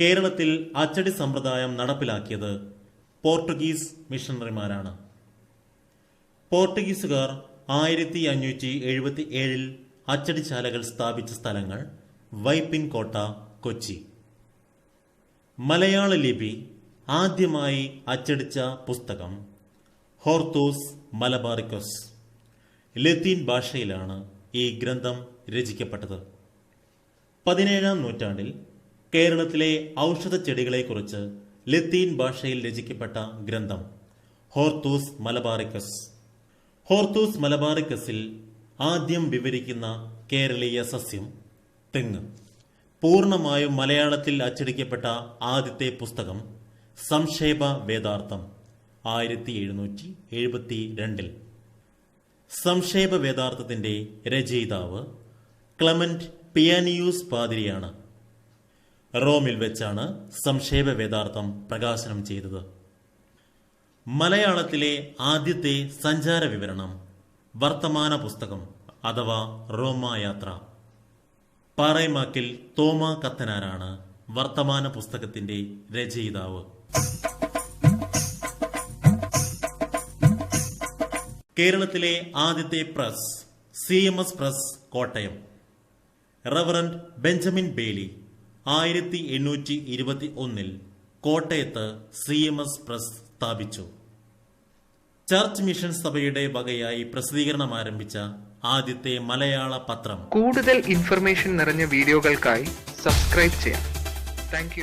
കേരളത്തിൽ അച്ചടി സമ്പ്രദായം നടപ്പിലാക്കിയത് പോർട്ടുഗീസ് മിഷണറിമാരാണ്. പോർട്ടുഗീസുകാർ ആയിരത്തി അഞ്ഞൂറ്റി എഴുപത്തി ഏഴിൽ അച്ചടിശാലകൾ സ്ഥാപിച്ച സ്ഥലങ്ങൾ വൈപ്പിൻ കോട്ട കൊച്ചി. മലയാള ലിപി ആദ്യമായി അച്ചടിച്ച പുസ്തകം ഹോർത്തോസ് മലബാറിക്കോസ്. ലത്തീൻ ഭാഷയിലാണ് ഈ ഗ്രന്ഥം രചിക്കപ്പെട്ടത്. പതിനേഴാം നൂറ്റാണ്ടിൽ കേരളത്തിലെ ഔഷധ ചെടികളെക്കുറിച്ച് ലത്തീൻ ഭാഷയിൽ രചിക്കപ്പെട്ട ഗ്രന്ഥം ഹോർത്തൂസ് മലബാറിക്കസ്. ഹോർത്തൂസ് മലബാറിക്കസിൽ ആദ്യം വിവരിക്കുന്ന കേരളീയ സസ്യം തെങ്ങ്. പൂർണമായും മലയാളത്തിൽ അച്ചടിക്കപ്പെട്ട ആദ്യത്തെ പുസ്തകം സംക്ഷേപ വേദാർത്ഥം ആയിരത്തി എഴുന്നൂറ്റി എഴുപത്തി രണ്ടിൽ സംക്ഷേപ വേദാർത്ഥത്തിന്റെ രചയിതാവ് ക്ലമന്റ് പിയാനിയൂസ് പാതിരിയാണ്. റോമിൽ വെച്ചാണ് സംക്ഷേപ വേദാർത്ഥം പ്രകാശനം ചെയ്തത്. മലയാളത്തിലെ ആദ്യത്തെ സഞ്ചാര വിവരണം വർത്തമാന പുസ്തകം അഥവാ റോമായാത്ര പാറൈമാക്കിൽ തോമ കത്തനാരാണ് വർത്തമാന പുസ്തകത്തിന്റെ രചയിതാവ്. കേരളത്തിലെ ആദ്യത്തെ press C M S press Kottayam. Reverend Benjamin Bailey. ആയിരത്തി എണ്ണൂറ്റി ഇരുപത്തി ഒന്നിൽ കോട്ടയത്ത് സി എം എസ് പ്രസ് സ്ഥാപിച്ചു. ചർച്ച് മിഷൻ സഭയുടെ വകയായി പ്രസിദ്ധീകരണം ആരംഭിച്ച ആദ്യത്തെ മലയാള പത്രം. കൂടുതൽ ഇൻഫർമേഷൻ നിറഞ്ഞ വീഡിയോകൾക്കായി സബ്സ്ക്രൈബ് ചെയ്യാം. താങ്ക്